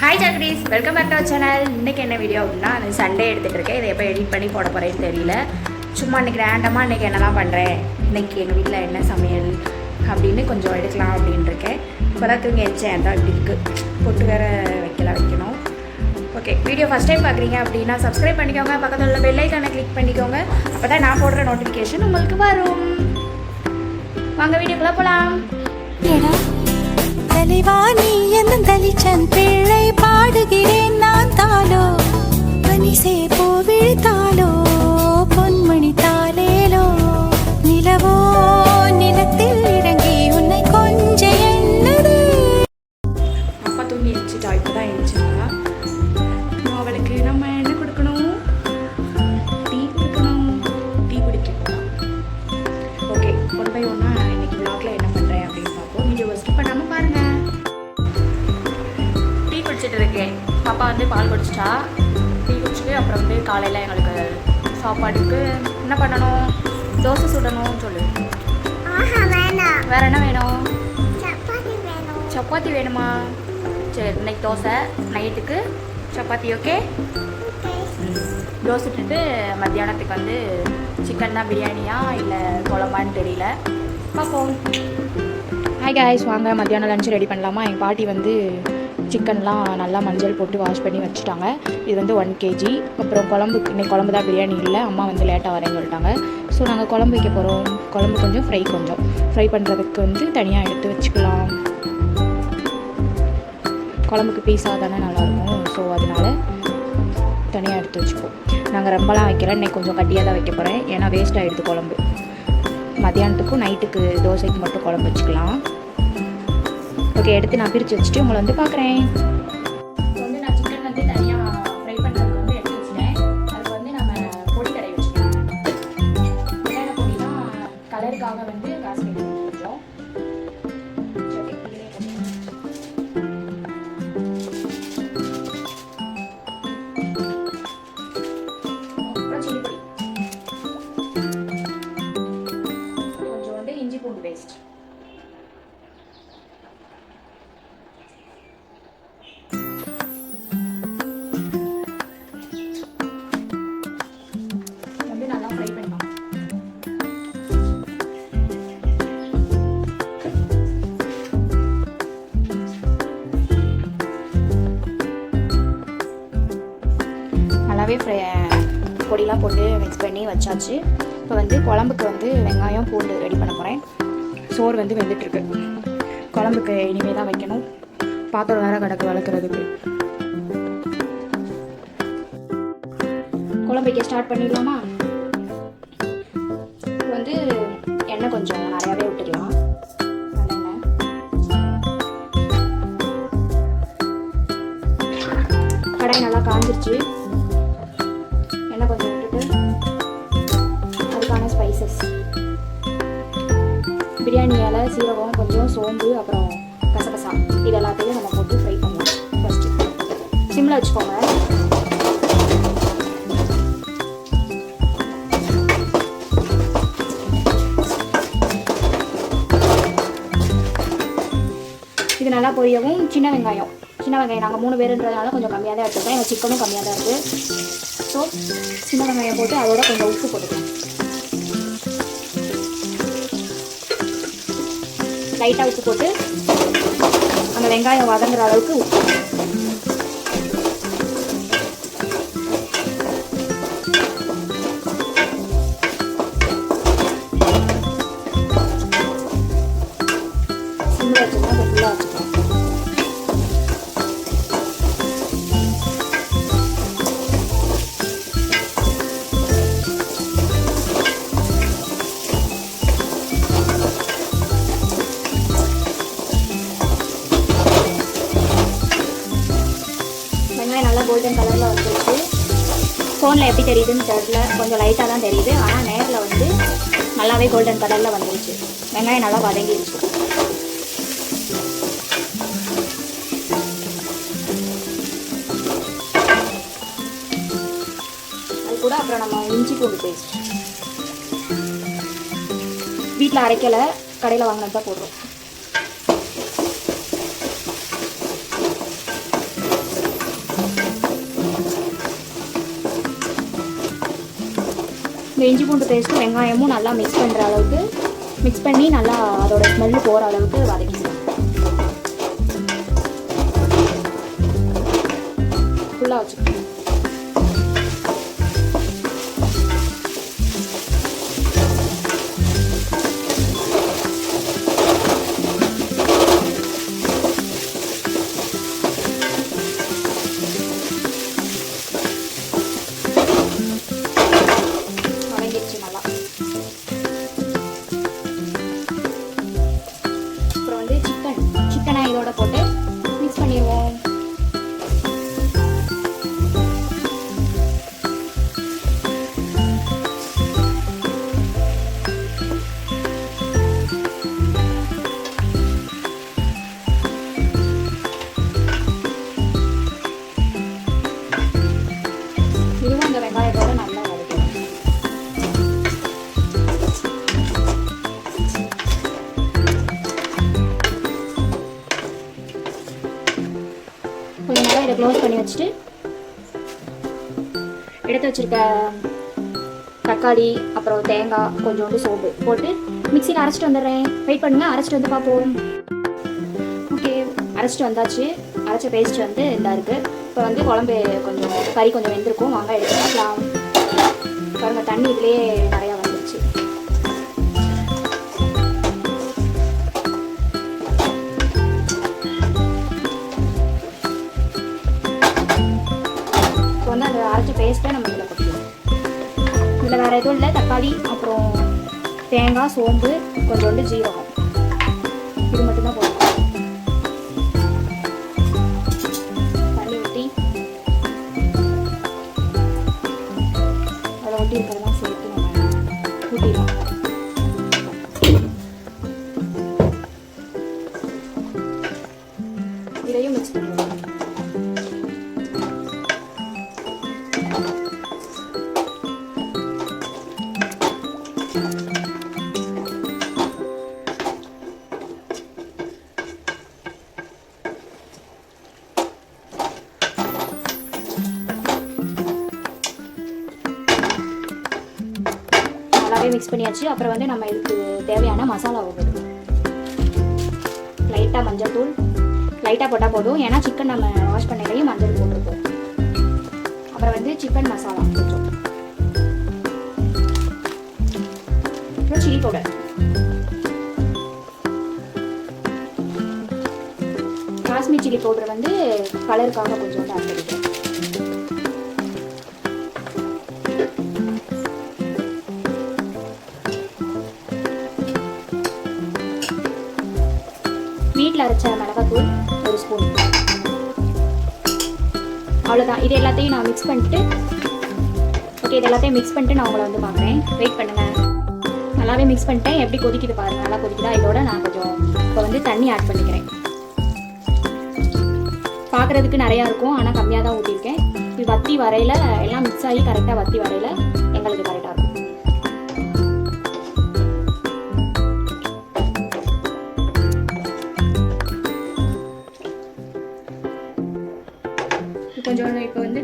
Hi ஜாக்ரீஸ் welcome back to our channel இன்றைக்கி என்ன video அப்படின்னா நான் சண்டே எடுத்துகிட்டு இருக்கேன். இதை எப்போ எடிட் பண்ணி போட போகிறேன்னு தெரியல. சும்மா இன்றைக்கி ரேண்டமாக இன்றைக்கி என்னலாம் பண்ணுறேன் இன்றைக்கி எங்கள் வீட்டில் என்ன சமையல் அப்படின்னு கொஞ்சம் எடுக்கலாம் அப்படின்னு இருக்கேன். இப்போ தான் தூங்கி வச்சேன் தான் இப்படி இருக்குது பொட்டு வேற வைக்கல வைக்கணும். ஓகே வீடியோ ஃபஸ்ட் டைம் பார்க்குறீங்க அப்படின்னா சப்ஸ்கிரைப் பண்ணிக்கோங்க. பக்கத்தில் உள்ள பெல்லைக்கான கிளிக் பண்ணிக்கோங்க. அப்போ தான் நான் போடுற நோட்டிஃபிகேஷன் உங்களுக்கு வரும். வாங்க வீடியோக்குள்ளே போகலாம் எடா தலைவா நீ என்ன தெளிச்சன் பேர். பாடுகிறேன் நான் தாளோ? பனிசே பூ விழித்தாளோ பொன்மணி தாளேலோ நிலவோ? நிலத்தில் இறங்கி உன்னை கொஞ்ச என்னது அப்பா தூங்கி எழுச்சிட்டா இப்பதான் எழுச்சிருக்கா அவளுக்கு நம்ம என்ன கொடுக்கணும்? டீ கொடுக்கணும். டீ குடிக்கணும். ஓகே ஒன் பை ஒன்னா இன்னைக்கு vlogல என்ன பண்ண பாப்பா வந்து பால் குடிச்சிட்டா டீ குடிச்சிட்டு அப்புறம் வந்து காலையில் எங்களுக்கு சாப்பாடுக்கு என்ன பண்ணணும்? தோசை சுடணும் சொல்லு. வேற என்ன வேணும்? சப்பாத்தி வேணும். சப்பாத்தி வேணுமா? சரி இன்னைக்கு தோசை நைட்டுக்கு சப்பாத்தி ஓகே தோசை இட்டுட்டு மத்தியானத்துக்கு வந்து சிக்கன் தான் பிரியாணியா இல்லை குழம்பான்னு தெரியல. பார்ப்போம். ஹாய் காய்ஸ் வாங்க மத்தியானம் லஞ்ச் ரெடி பண்ணலாமா? எங்கள் பாட்டி வந்து சிக்கன்லாம் நல்லா மஞ்சள் போட்டு வாஷ் பண்ணி வச்சுட்டாங்க. இது வந்து ஒன் கேஜி அப்புறம் குழம்புக்கு இன்னைக்கு குழம்பு தான் பிரியாணி இல்லை. அம்மா வந்து லேட்டாக வரேன்னு சொல்லிட்டாங்க. ஸோ நாங்கள் குழம்பு வைக்க போகிறோம் குழம்பு கொஞ்சம் ஃப்ரை கொஞ்சம். ஃப்ரை பண்ணுறதுக்கு வந்து தனியாக எடுத்து வச்சுக்கலாம். குழம்புக்கு பீஸாக தானே நல்லாயிருக்கும். ஸோ அதனால் தனியாக எடுத்து வச்சுப்போம் நாங்கள் ரொம்பலாம் வைக்கிறேன் இன்னைக்கு கொஞ்சம் கட்டியாக தான் வைக்க போகிறேன் ஏன்னா வேஸ்ட் ஆகிடுது குழம்பு. மத்தியானத்துக்கும் நைட்டுக்கு தோசைக்கு மட்டும் குழம்பு வச்சுக்கலாம். ஓகே எடுத்து நான் பிரித்து வச்சுட்டு உங்களை வந்து பார்க்குறேன். நல்லாவே ஃப்ரை பொடிலாம் போட்டு மிக்ஸ் பண்ணி வச்சாச்சு. இப்போ வந்து குழம்புக்கு வந்து வெங்காயம் பூண்டு ரெடி பண்ண போகிறேன் சோறு வந்து வெந்துட்டுருக்கு. குழம்புக்கு இனிமேல் தான் வைக்கணும். பாத்திரம் வேறு கிடக்கு வளர்க்குறதுக்கு. குழம்பு வைக்க ஸ்டார்ட் பண்ணிடலாமா? வந்து எண்ணெய் கொஞ்சம் நிறையாவே சோம்பு அப்புறம் கசகசா இது எல்லாத்தையும் நம்ம போட்டு ஃப்ரை பண்ணலாம். ஃபஸ்ட்டு சிம்மில் வச்சுக்கோங்க. இது நல்லா பொரியவும் சின்ன வெங்காயம். சின்ன வெங்காயம் நாங்கள் மூணு பேருன்றதுனால கொஞ்சம் கம்மியாக தான் எடுத்துருக்கோம். எங்கள் சிக்கனும் கம்மியாக தான் இருக்குது ஸோ சின்ன வெங்காயம் போட்டு அதோட கொஞ்சம் உப்பு போட்டுக்கலாம். லைட்டாக உப்பு போட்டு அந்த வெங்காயம் வதங்குற அளவுக்கு கோல்டன் கலரில் வந்துருச்சு. ஃபோனில் எப்படி தெரியுதுன்னு தெரியல. கொஞ்சம் லைட்டாக தான் தெரியுது. ஆனால் நேரில் வந்து நல்லாவே கோல்டன் கலரில் வந்துருச்சு. வெங்காயம் நல்லா வதங்கிடுச்சு அது கூட அப்புறம் நம்ம இஞ்சி பூண்டு பேஸ்ட் வீட்டில் அரைக்கலை கடையில் வாங்கினது தான் போடுறோம். இஞ்சி பூண்டு பேஸ்ட்டும் வெங்காயமும் நல்லா மிக்ஸ் பண்ணுற அளவுக்கு மிக்ஸ் பண்ணி நல்லா அதோட ஸ்மெல்லு போகிற அளவுக்கு வதக்கி வச்சுட்டு எடுத்து வச்சிருக்க தக்காளி அப்புறம் தேங்காய் கொஞ்சோண்டு சோப்பு போட்டு மிக்சியில் அரைச்சிட்டு வந்துடுறேன். வெயிட் பண்ணுங்க அரைச்சிட்டு வந்து பார்ப்போம். ஓகே அரைச்சிட்டு வந்தாச்சு. அரைச்ச பேஸ்ட் வந்து இதாக இருக்குது இப்போ வந்து குழம்பு கொஞ்சம் கறி கொஞ்சம் வெந்திருக்கும். வாங்க எடுத்து பார்க்கலாம் தண்ணி இதுலேயே நிறையா பேஸ்ட்டை நம்ம இதில் கொட்டிடுவோம் இதில் வேறு எதுவும் இல்லை. தக்காளி அப்புறம் தேங்காய் சோம்பு கொஞ்சோண்டு ஜீரகம். இது மட்டும்தான் போடுவோம் நல்லாவே மிக்ஸ் பண்ணியாச்சு. அப்புறம் வந்து நம்ம இதுக்கு தேவையான மசாலா போடுறது லைட்டாக மஞ்சள் தூள். லைட்டாக போட்டால் போதும். ஏன்னா சிக்கன் நம்ம வாஷ் பண்ணலையும் மஞ்சள் போட்டிருக்கோம் அப்புறம் வந்து சிக்கன் மசாலா கொஞ்சம் அப்புறம் chilli powder Kashmir chilli powder வந்து கலருக்காக கொஞ்சம் ஆட் பண்ணிக்கிறேன் அவ்வளோதான் இது எல்லாத்தையும் நான் மிக்ஸ் பண்ணிட்டு ஓகே இது எல்லாத்தையும் மிக்ஸ் பண்ணிட்டு நான் உங்களை வந்து பார்க்குறேன். வெயிட் பண்ணுங்கள் நல்லாவே மிக்ஸ் பண்ணிட்டேன். எப்படி கொதிக்குது பாருங்க. நல்லா கொதிக்குதா? இதோட நான் கொஞ்சம் இப்போ வந்து தண்ணி ஆட் பண்ணிக்கிறேன். பார்க்குறதுக்கு நிறையா இருக்கும். ஆனால் கம்மியாக தான் ஊற்றிருக்கேன் இது வத்தி வரையில் எல்லாம் மிக்ஸ் ஆகி கரெக்டாக வத்தி வரையில் எங்களுக்கு கரெக்டாக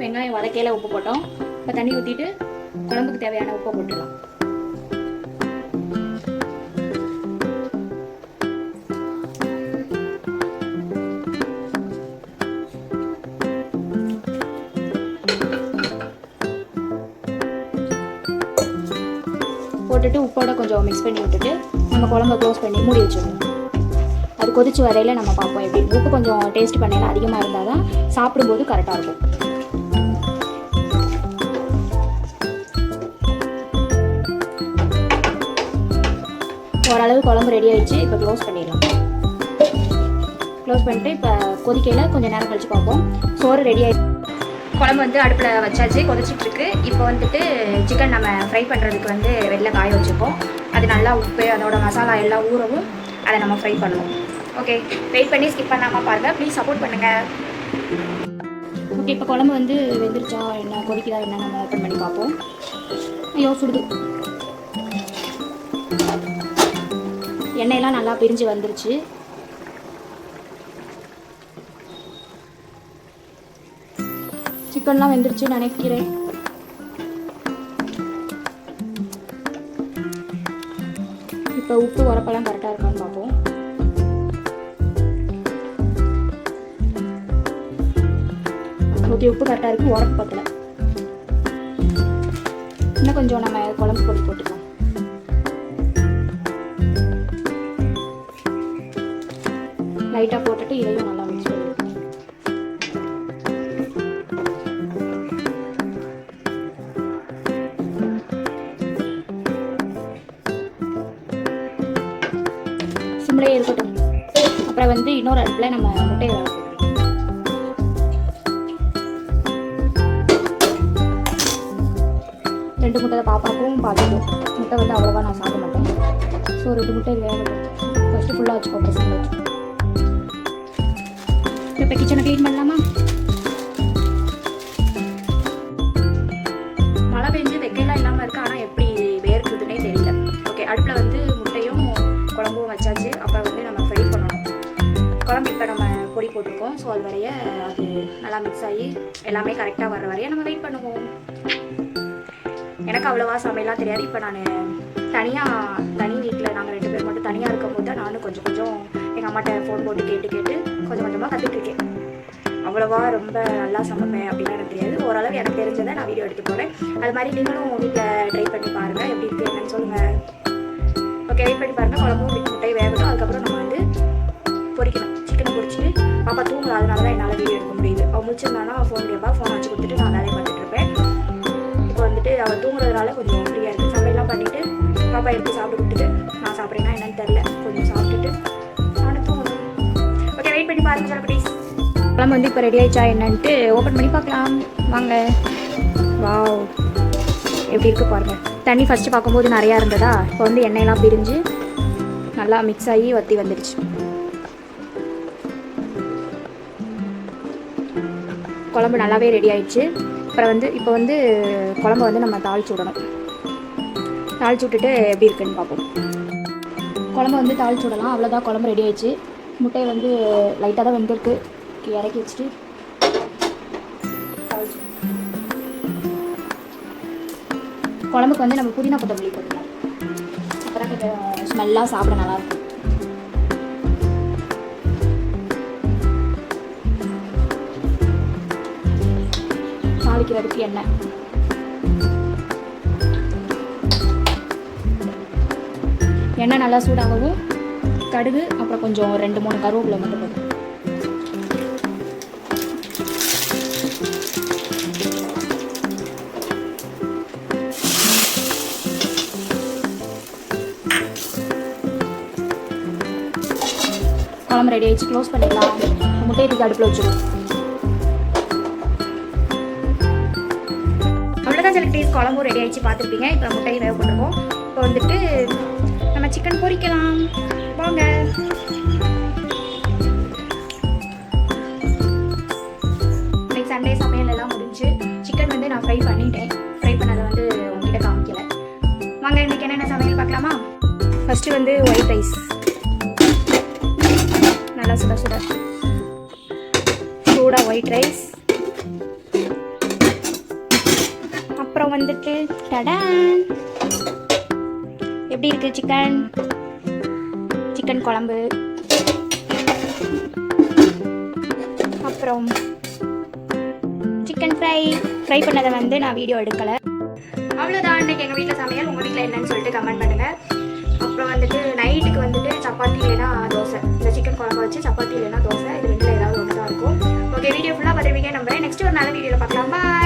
இருக்கும் வெங்காயம் வதக்கையில் உப்பு போட்டோம். இப்போ தண்ணி ஊற்றிட்டு குழம்புக்கு தேவையான உப்பை போட்டுடலாம் போட்டுட்டு உப்போட கொஞ்சம் மிக்ஸ் பண்ணி விட்டுட்டு நம்ம குழம்ப க்ளோஸ் பண்ணி மூடி வச்சிடணும். அது கொதிச்சு வரையில நம்ம பார்ப்போம் எப்படி உப்பு கொஞ்சம் டேஸ்ட் பண்ணையில் அதிகமாக இருந்தால் தான் சாப்பிடும்போது கரெக்டாக இருக்கும். ஓரளவு குழம்பு ரெடி ஆயிடுச்சு. இப்போ க்ளோஸ் பண்ணிடலாம். க்ளோஸ் பண்ணிட்டு இப்போ கொதிக்கையில் கொஞ்சம் நேரம் கழிச்சு பார்ப்போம். சோறு ரெடி ஆயிடுச்சு. குழம்பு வந்து அடுப்பில் வச்சாச்சு. குதைச்சிட்டுருக்கு இப்போ வந்துட்டு சிக்கன் நம்ம ஃப்ரை பண்ணுறதுக்கு வந்து வெளில காய வச்சுப்போம் அது நல்லா உப்பு அதோட மசாலா எல்லாம் ஊறவும் அதை நம்ம ஃப்ரை பண்ணுவோம் ஓகே வெயிட் பண்ணி ஸ்கிப் பண்ணாமல் பாருங்கள் ப்ளீஸ் சப்போர்ட் பண்ணுங்கள் ஓகே இப்போ குழம்பு வந்து வெந்துருச்சா? என்ன கொதிக்குதா? என்ன நம்ம ஓப்பன் பண்ணி பார்ப்போம். ஐயோ சுடுது. எண்ணெயெல்லாம் நல்லா பிரிஞ்சு வந்துருச்சு. சிக்கன்லாம் வெந்துருச்சு நினைக்கிறேன். இப்போ உப்பு உரப்பெல்லாம் கரெக்டாக இருக்கான்னு பார்ப்போம். ஓகே உப்பு கரெக்டாக இருக்குது உரப்பு பத்தல. இன்னும் கொஞ்சம் நம்ம குழம்பு பொடி போட்டுக்கலாம். லைட்டாக போட்டுட்டு இதையும் நல்லா மிக்ஸ் சிம்லேயே இருக்கட்டும். அப்புறம் வந்து இன்னொரு அடுப்பில் நம்ம முட்டையை ரெண்டு முட்டை பாப்பாக்கும் பார்த்துக்கும் முட்டை வந்து அவ்வளோவா நான் சாப்பிட மாட்டேன். ஸோ ரெண்டு முட்டை இது வேக ஃபஸ்ட்டு ஃபுல்லாக வச்சுக்கோ அப்புறம் சிம்மில் இப்போ கிச்சனை க்ளீன் பண்ணலாமா மழை பெஞ்சு வெக்கையெல்லாம் இல்லாமல் இருக்குது ஆனால் எப்படி வேர்க்குதுன்னே தெரியல. ஓகே அடுப்பில் வந்து முட்டையும் குழம்பும் வச்சாச்சு. அப்புறம் வந்து நம்ம ஃப்ரை பண்ணணும். குழம்பு இப்போ நம்ம பொடி போட்டிருக்கோம். ஸோ அது வரைய அது நல்லா மிக்ஸ் ஆகி எல்லாமே கரெக்டாக வர வரைய நம்ம வெயிட் பண்ணுவோம். எனக்கு அவ்வளோவா சமையலாம் தெரியாது. இப்போ நான் தனியாக தனி வீட்டில் தனியாக இருக்கும் போது தான் நானும் கொஞ்சம் கொஞ்சம் எங்கள் அம்மாட்ட ஃபோன் போட்டு கேட்டு கேட்டு கொஞ்சம் கொஞ்சமாக கற்றுட்ருக்கேன் அவ்வளோவா ரொம்ப நல்லா சமைப்பேன் அப்படின்னு எனக்கு தெரியாது. ஓரளவு எனக்கு தெரிஞ்சதை நான் வீடியோ எடுத்து போகிறேன் அது மாதிரி நீங்களும் வீட்டில் ட்ரை பண்ணி பாருங்கள் எப்படி இருக்குது என்னன்னு சொல்லுங்கள் ஓகே வெயிட் பண்ணி பாருங்கள் குழம்பும் வீட்டு முட்டை வேகணும் அதுக்கப்புறம் நம்ம வந்து பொரிக்கணும். சிக்கனை பொரிச்சிட்டு பாப்பா தூங்கல. அதனால தான் என்னால் வீடியோ எடுக்க முடியுது. அவள் முடிச்சிருந்தானா ஃபோன் கேட்பா ஃபோன் வச்சு கொடுத்துட்டு நான் வேலையை பார்த்துட்டு இருப்பேன். இப்போ வந்துட்டு அவள் தூங்குறதுனால கொஞ்சம் ஃப்ரீயாக இருக்குது சமையல்லாம் பண்ணிவிட்டு பாப்பா எடுத்து சாப்பிட்டு கொடுத்துட்டு சாப்பிட்றேன்னா என்னன்னு தெரில கொஞ்சம் சாப்பிட்டுட்டு நானும் தூங்கணும் ஓகே வெயிட் பண்ணி பாருங்க சார் ப்ளீஸ் குழம்பு வந்து இப்போ ரெடி ஆயிடுச்சா என்னன்ட்டு ஓப்பன் பண்ணி பார்க்கலாம். வாங்க. வாவ் எப்படி இருக்கு பாருங்க. தண்ணி ஃபஸ்ட்டு பார்க்கும்போது நிறையா இருந்ததா? இப்போ வந்து எண்ணெயெல்லாம் பிரிஞ்சு நல்லா மிக்ஸ் ஆகி வத்தி வந்துடுச்சு குழம்பு நல்லாவே ரெடி ஆயிடுச்சு. அப்புறம் வந்து இப்போ வந்து குழம்பு வந்து நம்ம தாளிச்சு விடணும். தாளிச்சு விட்டுட்டு எப்படி இருக்குன்னு பார்ப்போம். குழம்பு வந்து தாளிச்சு விடலாம். அவ்வளோதான் குழம்பு ரெடி ஆயிடுச்சு. முட்டை வந்து லைட்டாக தான் வெந்திருக்கு. இறக்கி வச்சுட்டு குழம்புக்கு வந்து நம்ம புதினா கொத்தமல்லி போட்டுக்கலாம். அப்புறம் கொஞ்சம் ஸ்மெல்லாக சாப்பிட நல்லாயிருக்கும் தாளிக்கிறதுக்கு எண்ணெய். எண்ணெய் நல்லா சூடாகவும் கடுகு அப்புறம் கொஞ்சம் ரெண்டு மூணு கருவேப்பிலை மட்டும் போதும் குழம்பு ரெடி ஆயிடுச்சு. க்ளோஸ் பண்ணிடலாம். முட்டையை தூக்கி அடுப்பில் வச்சுருவோம் அவ்வளோதான் சில டீஸ் குழம்பும் ரெடி ஆயிடுச்சு. பார்த்துருப்பீங்க. இப்போ முட்டையை வேக பண்ணுவோம் இப்போ வந்துட்டு சிக்கன் பொரிக்கலாம் வாங்க. சண்டே சமையல் எல்லாம் முடிஞ்சு சிக்கன் வந்து நான் ஃப்ரை பண்ணிட்டேன். ஃப்ரை பண்ணதை வந்து உங்ககிட்ட காமிக்கல. வாங்க இன்னைக்கு என்னென்ன சமையல் பார்க்கலாமா? ஃபஸ்ட்டு வந்து ஒயிட் ரைஸ் நல்லா சுட சுட. எனக்கு சிக்கன் சிக்கன் குழம்பு. அப்புறம் சிக்கன் ஃப்ரை ஃப்ரை பண்ணதை வந்து நான் வீடியோ எடுக்கலை. அவ்வளோதான் இன்னைக்கு எங்கள் வீட்டில் சமையல். உங்கள் வீட்டில் என்னன்னு சொல்லிட்டு கமெண்ட் பண்ணுங்கள் அப்புறம் வந்துட்டு நைட்டுக்கு வந்துட்டு சப்பாத்தி இல்லைனா தோசை. இந்த சிக்கன் குழம்பு வச்சு சப்பாத்தி இல்லைனா தோசை. இது ரெண்டில் ஏதாவது ஒன்று தான் இருக்கும் ஓகே வீடியோ ஃபுல்லாக பார்த்துருவீங்க நம்புறேன் நெக்ஸ்ட் ஒரு நல்ல வீடியோவில் பார்க்கலாம். பாய்